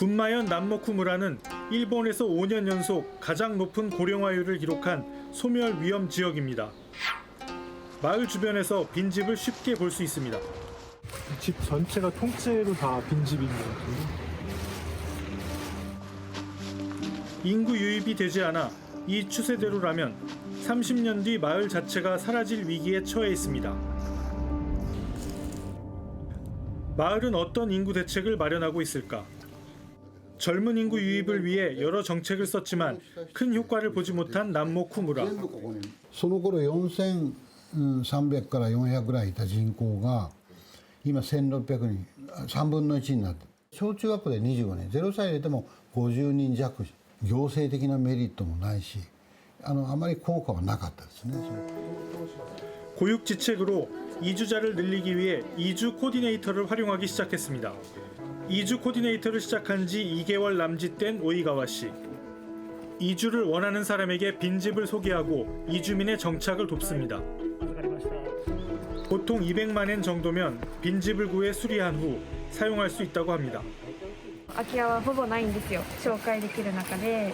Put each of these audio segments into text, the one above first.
군마현 남모쿠무라는 일본에서 5년 연속 가장 높은 고령화율을 기록한 소멸 위험 지역입니다. 마을 주변에서 빈집을 쉽게 볼 수 있습니다. 집 전체가 통째로 다 빈집인 것 같은데. 인구 유입이 되지 않아 이 추세대로라면 30년 뒤 마을 자체가 사라질 위기에 처해 있습니다. 마을은 어떤 인구 대책을 마련하고 있을까? 젊은 인구 유입을 위해 여러 정책을 썼지만 큰 효과를 보지 못한 남모 쿠무라. その頃4300から400ぐらいいた人口が今1600人3分の1になって小中学校で25年0歳入れても50人弱行政的なメリットもないしあのあまり効果はなかったですね。 고육지책으로 이주자를 늘리기 위해 이주 코디네이터를 활용하기 시작했습니다. 이주 코디네이터를 시작한 지 2개월 남짓된 오이가와 씨. 이주를 원하는 사람에게 빈집을 소개하고 이주민의 정착을 돕습니다. 보통 200만 엔 정도면 빈집을 구해 수리한 후 사용할 수 있다고 합니다. 空き家はほぼないんですよ紹介できる中で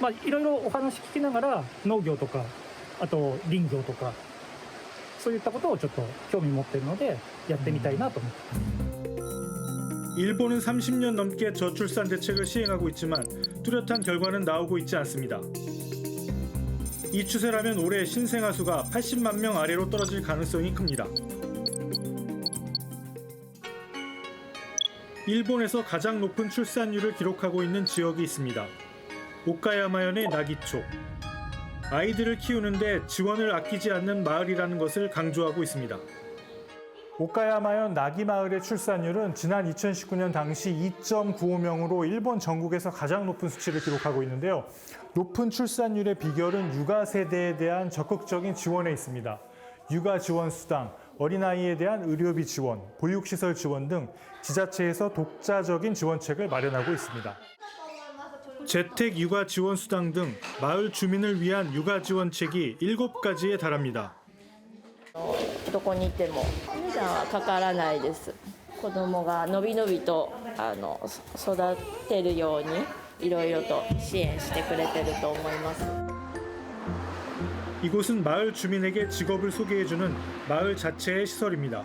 まあいろいろお話聞きながら農業とかあと林業とかそういったことをちょっと興味持ってるのでやってみたいなと思って。 일본은 30년 넘게 저출산 대책을 시행하고 있지만 뚜렷한 결과는 나오고 있지 않습니다. 이 추세라면 올해 신생아 수가 80만 명 아래로 떨어질 가능성이 큽니다. 일본에서 가장 높은 출산율을 기록하고 있는 지역이 있습니다. 오카야마현의 나기초. 아이들을 키우는데 지원을 아끼지 않는 마을이라는 것을 강조하고 있습니다. 오카야마현 나기 마을의 출산율은 지난 2019년 당시 2.95명으로 일본 전국에서 가장 높은 수치를 기록하고 있는데요. 높은 출산율의 비결은 육아 세대에 대한 적극적인 지원에 있습니다. 육아 지원 수당, 어린아이에 대한 의료비 지원, 보육시설 지원 등 지자체에서 독자적인 지원책을 마련하고 있습니다. 재택 육아 지원 수당 등 마을 주민을 위한 육아 지원책이 7가지에 달합니다. どこにいても値段はかからないです子供がのびのびとあのそ育てるようにいろいろと支援してくれてると思います 이곳은 마을 주민에게 직업을 소개해주는 마을 자체의 시설입니다.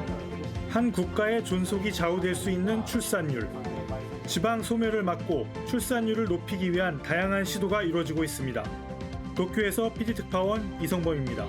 한 국가의 존속이 좌우될 수 있는 출산율. 지방 소멸을 막고 출산율을 높이기 위한 다양한 시도가 이루어지고 있습니다. 도쿄에서 PD 특파원 이성범입니다.